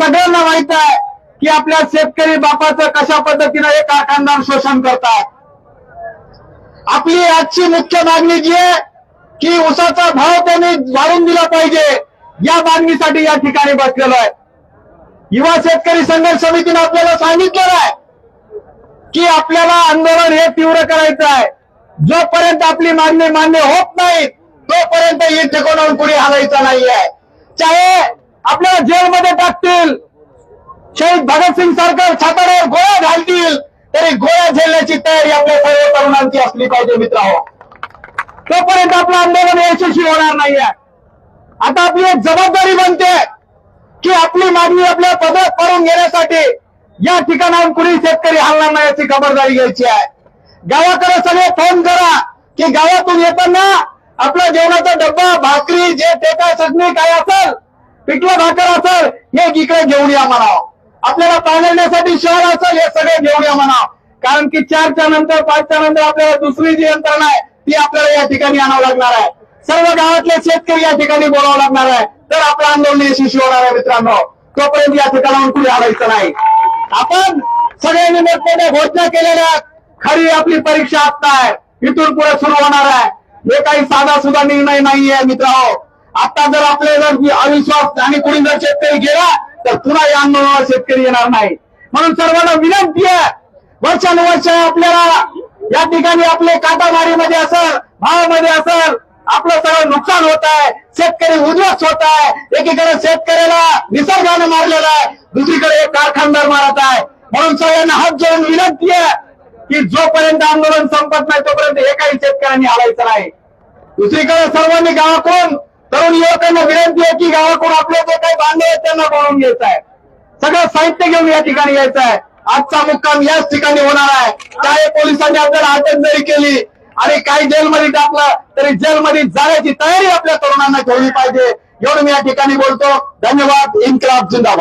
सगळ्यांना माहीत आहे की आपल्या शेतकरी बापाचं कशा पद्धतीनं हे कारखानदार शोषण करतात. आपली आजची मुख्य मागणी जी आहे की उसाचा भाव त्यांनी वाढून दिला पाहिजे या मागणीसाठी या ठिकाणी बसलेलो आहे. युवा शेतकरी संघर्ष समितीने आपल्याला सांगितलेलं आहे की आपल्याला आंदोलन हे तीव्र करायचं आहे. जोपर्यंत आपली मागणी मान्य होत नाही तोपर्यंत हे ठिकाणाहून पुढे हलायचं नाहीये. चाहे आपल्याला जेलमध्ये सिंग सरकार सारखं गोळ्या घालतील तरी गोळ्या झेलण्याची तयारी आपल्या सर्व तरुणांची असली पाहिजे मित्र तोपर्यंत आपलं आंदोलन यशस्वी होणार नाहीये. आता आपली एक जबाबदारी बनते की आपली मागणी आपल्या पदरात करून घेण्यासाठी या ठिकाणाहून कुणी शेतकरी हलणार नाही याची खबरदारी घ्यायची आहे. गावाकडे सगळे फोन करा की गावातून येताना आपला जेवणाचा डब्बा भाकरी जे टेका चटणी काय असेल पिठलं भाकर असेल हे इकडे घेऊन या म्हणावं. आपल्याला पाण्यासाठी शहर असेल हे सगळे घेऊन या म्हणावं कारण की चारच्या नंतर पाचच्या नंतर आपल्याला दुसरी जी यंत्रणा आहे ती आपल्याला या ठिकाणी आणावं लागणार आहे. सर्व गावातले शेतकरी या ठिकाणी बोलावं लागणार आहे. तर आपलं आंदोलन यशस्वी होणार आहे मित्रांनो. तोपर्यंत या ठिकाणाहून कुठे आणायचं नाही. आपण सगळ्यांनी मोठमोठ्या घोषणा केलेल्या खरी आपली परीक्षा आता आहे. इथून पुढे सुरू होणार आहे. हे काही साधा सुद्धा निर्णय नाहीये मित्रांनो. आता जर आपले जर अविश्वास आणि कुणी जर शेतकरी गेला तर पुन्हा या आंदोलनाला शेतकरी येणार नाही. म्हणून सर्वांना विनंती आहे वर्षानुवर्ष आपल्याला या ठिकाणी आपले काटामारीमध्ये असेल भावामध्ये असेल आपलं सगळं नुकसान होत आहे शेतकरी उद्ध्वस्त होत आहे. एकीकडे शेतकऱ्याला निसर्गाने मारलेला आहे दुसरीकडे एक कारखानदार मारत आहे. म्हणून सगळ्यांना हात जोडून विनंती आहे की जोपर्यंत आंदोलन संपत नाही तोपर्यंत एकाही शेतकऱ्यांनी हलायचं नाही. दुसरीकडे सर्वांनी गावाकडून तरुण युवकांना विनंती आहे की गावाकडून आपले जे काही बांधव त्यांना बोलून घ्यायचं आहे सगळं साहित्य घेऊन या ठिकाणी यायचं आहे आजचा मुक्काम याच ठिकाणी होणार आहे. काय पोलिसांनी आपल्याला अटक जरी केली आणि काही जेलमध्ये टाकलं तरी जेलमध्ये जाण्याची तयारी आपल्या तरुणांना ठेवली पाहिजे. एवढं मी या ठिकाणी बोलतो. धन्यवाद. इन्कलाब जिंदाबाद.